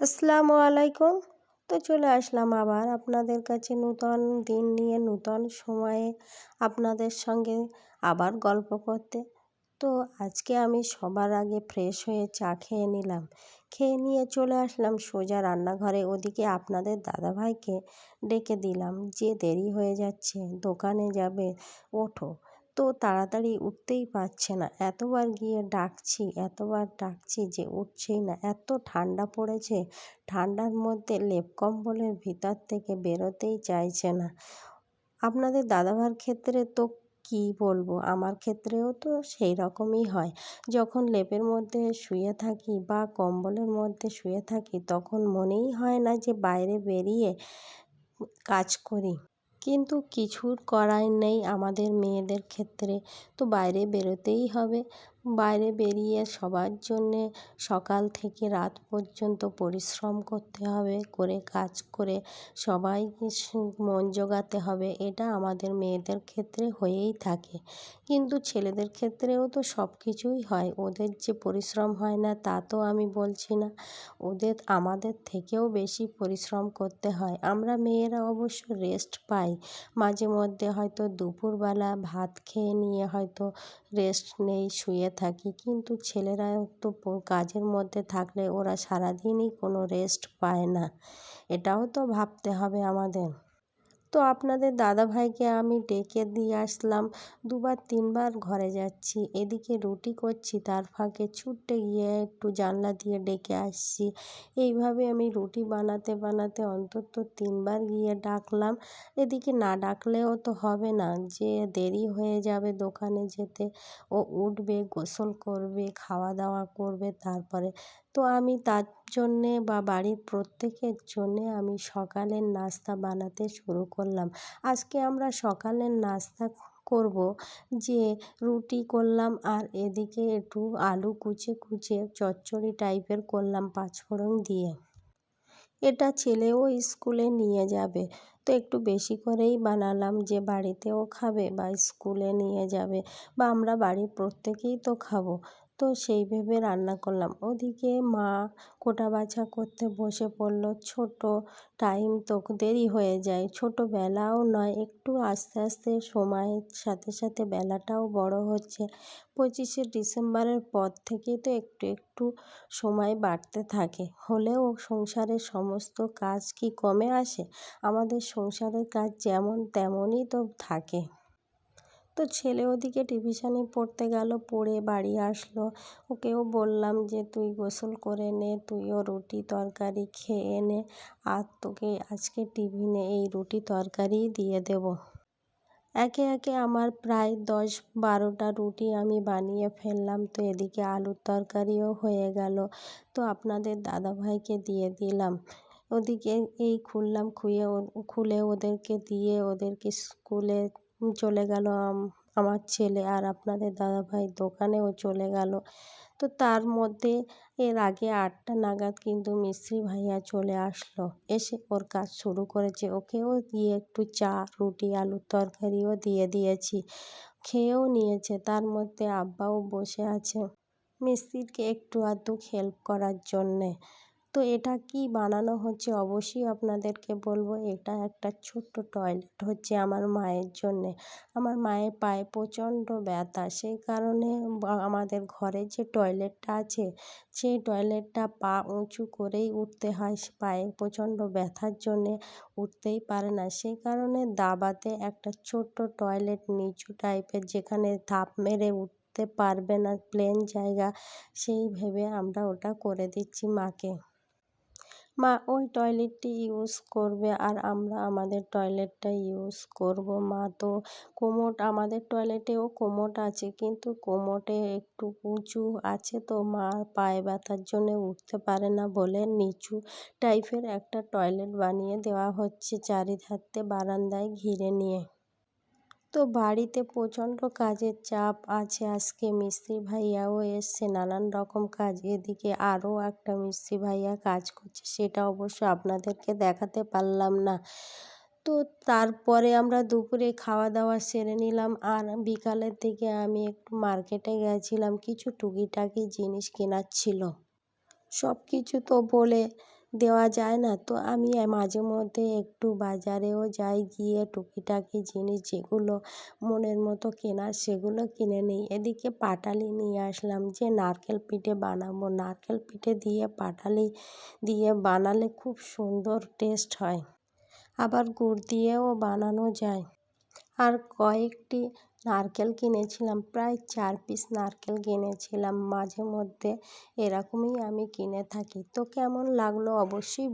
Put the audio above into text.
আসসালামু আলাইকুম। তো চলে আসলাম আবার আপনাদের কাছে নূতন দিন নিয়ে নূতন সময়ে আপনাদের সঙ্গে আবার গল্প করতে। তো আজকে আমি সবার আগে ফ্রেশ হয়ে চা খেয়ে নিলাম। খেয়ে নিয়ে চলে আসলাম সোজা রান্নাঘরে। ওদিকে আপনাদের দাদাভাইকে ডেকে দিলাম যে দেরি হয়ে যাচ্ছে, দোকানে যাবে, ওঠো। তাড়াতাড়ি উঠতেই পারছে না। এতবার গিয়ে ডাকছি, এতবার ডাকছি যে উঠছেই না। এত ঠান্ডা পড়েছে, ঠান্ডার মধ্যে লেপ কম্বলের ভিতর থেকে বেরোতেই চাইছে না। আপনাদের দাদাভার ক্ষেত্রে তো কী বলব? আমার ক্ষেত্রেও তো সেই রকমই হয়। যখন লেপের মধ্যে শুয়ে থাকি বা কম্বলের মধ্যে শুয়ে থাকি, তখন মনেই হয় না যে বাইরে বেরিয়ে কাজ করি। কিন্তু কিছুর করার নেই আমাদের মেয়েদের ক্ষেত্রে। তো বাইরে বেরোতেই হবে। বাইরে বেরিয়ে সবার জন্যে সকাল থেকে রাত পর্যন্ত পরিশ্রম করতে হবে, করে কাজ করে সবাইকে মন জোগাতে হবে। এটা আমাদের মেয়েদের ক্ষেত্রে হয়েই থাকে। কিন্তু ছেলেদের ক্ষেত্রেও তো সব কিছুই হয়। ওদের যে পরিশ্রম হয় না তা তো আমি বলছি না। ওদের, আমাদের থেকেও বেশি পরিশ্রম করতে হয়। আমরা মেয়েরা অবশ্য রেস্ট পাই। মাঝে মধ্যে হয়তো দুপুরবেলা ভাত খেয়ে নিয়ে হয়তো রেস্ট নেই, শুয়ে থাকি, কিন্তু ছেলেরা তো কাজের মধ্যে থাকলে ওরা সারাদিনই কোনো রেস্ট পায় না। এটাও তো ভাবতে হবে আমাদের। তো আপনাদের দাদাভাইকে আমি ডেকে দিয়ে আসলাম। দুবার, তিনবার ঘরে যাচ্ছি। এদিকে রুটি করছি, তার ফাঁকে ছুটে গিয়ে একটু জানলা দিয়ে ডেকে আসছি। এইভাবে আমি রুটি বানাতে বানাতে অন্তত তিনবার গিয়ে ডাকলাম। এদিকে না ডাকলেও তো হবে না, যে দেরি হয়ে যাবে দোকানে যেতে। ও উঠবে, গোসল করবে, খাওয়া দাওয়া করবে, তারপরে তো আমি তার জন্যে বা বাড়ির প্রত্যেকের জন্যে আমি সকালের নাস্তা বানাতে শুরু করলাম। আজকে আমরা সকালের নাস্তা করব যে রুটি করলাম আর এদিকে একটু আলু কুচে কুচে চচ্চড়ি টাইপের করলাম পাঁচফোড়ন দিয়ে। এটা ছেলেও স্কুলে নিয়ে যাবে। তো একটু বেশি করেই বানালাম যে বাড়িতেও খাবে বা স্কুলে নিয়ে যাবে বা আমরা বাড়ির প্রত্যেকেই তো খাব। তো সেই ভেবে রান্না করলাম। ওদিকে মা কোটা বাছা করতে বসে পড়ল। ছোট টাইম তো দেরি হয়ে যায়। ছোটো বেলাও নয়, একটু আস্তে আস্তে সময়ের সাথে সাথে বেলাটাও বড় হচ্ছে। পঁচিশে ডিসেম্বরের পর থেকেই তো একটু একটু সময় বাড়তে থাকে। হলেও সংসারের সমস্ত কাজ কি কমে আসে? আমাদের সংসারের কাজ যেমন তেমনই তো থাকে। তো ছেলে ওদিকে টিউশনি পড়তে গেল, পড়ে বাড়ি আসলো। ওকেও বললাম যে, তুই গোসল করে নে, তুইও রুটি তরকারি খেয়ে নে, আর তোকে আজকে টিফিনে এই রুটি তরকারিই দিয়ে দেব। একে একে আমার প্রায় দশ বারোটা রুটি আমি বানিয়ে ফেললাম, তো এদিকে আলুর তরকারিও হয়ে গেল। তো আপনাদের দাদাভাইকে দিয়ে দিলাম। ওদিকে এই খুললাম, খুয়ে খুলে ওদেরকে দিয়ে ওদেরকে স্কুলে চলে গেল আমার ছেলে আর আপনাদের দাদাভাই দোকানেও চলে গেল। তো তার মধ্যে এর আগে আটটা নাগাদ কিন্তু মিস্ত্রি ভাইয়া চলে আসলো। এসে ওর কাজ শুরু করেছে। ওকেও দিয়ে একটু চা, রুটি, আলুর তরকারিও দিয়ে দিয়েছি। খেয়েও নিয়েছে। তার মধ্যে আব্বাও বসে আছে মিস্ত্রিকে একটু আধটু হেল্প করার জন্যে। তো এটা কি বানানো হচ্ছে? অবশ্যই আপনাদেরকে বলব, এটা একটা ছোট্ট টয়লেট হচ্ছে আমার মায়ের জন্যে। আমার মায়ের পায়ে প্রচণ্ড ব্যথা। সেই কারণে আমাদের ঘরে যে টয়লেটটা আছে, সেই টয়লেটটা পা উঁচু করেই উঠতে হয়। পায়ে প্রচণ্ড ব্যথার জন্যে উঠতেই পারে না। সেই কারণে দাবাতে একটা ছোট্ট টয়লেট নিচু টাইপের যেখানে ধাপ মেরে উঠতে পারবে না প্লেন জায়গা, সেই ভেবে আমরা ওটা করে দিচ্ছি মাকে। মা, ওই টয়লেটটি ইউজ করবে আর আমরা আমাদের টয়লেটটা ইউজ করব। মা তো কোমোট, আমাদের টয়লেটেও কোমোট আছে কিন্তু কোমোটে একটু উঁচু আছে তো মা পায়ে ব্যথার জন্যে উঠতে পারে না বলে নিচু টাইপের একটা টয়লেট বানিয়ে দেওয়া হচ্ছে চারিধারতে বারান্দায় ঘিরে নিয়ে। তো বাড়িতে প্রচণ্ড কাজের চাপ আছে আজকে। মিস্ত্রি ভাইয়াও এসছে নানান রকম কাজ। এদিকে আরও একটা মিস্ত্রি ভাইয়া কাজ করছে, সেটা অবশ্য আপনাদেরকে দেখাতে পারলাম না। তো তারপরে আমরা দুপুরে খাওয়া দাওয়া সেরে নিলাম আর বিকালের দিকে আমি একটু মার্কেটে গেছিলাম, কিছু টুকিটাকি জিনিস কেনার ছিল। সব কিছু তো বলে দেওয়া যায় না। তো আমি মাঝে মধ্যে একটু বাজারেও যাই, গিয়ে টুকিটাকি জিনিস যেগুলো মনের মতো কেনার সেগুলো কিনে নিই। এদিকে পাটালি নিয়ে আসলাম যে নারকেল পিঠে বানাবো। নারকেল পিঠে দিয়ে পাটালি দিয়ে বানালে খুব সুন্দর টেস্ট হয়। আবার গুড় দিয়েও বানানো যায়। আর কয়েকটি নারকেল কিনেছিলাম, প্রায় চার পিস নারকেল কিনেছিলাম। মাঝে মধ্যে এরকমই আমি কিনে থাকি। তো কেমন লাগল অবশ্যই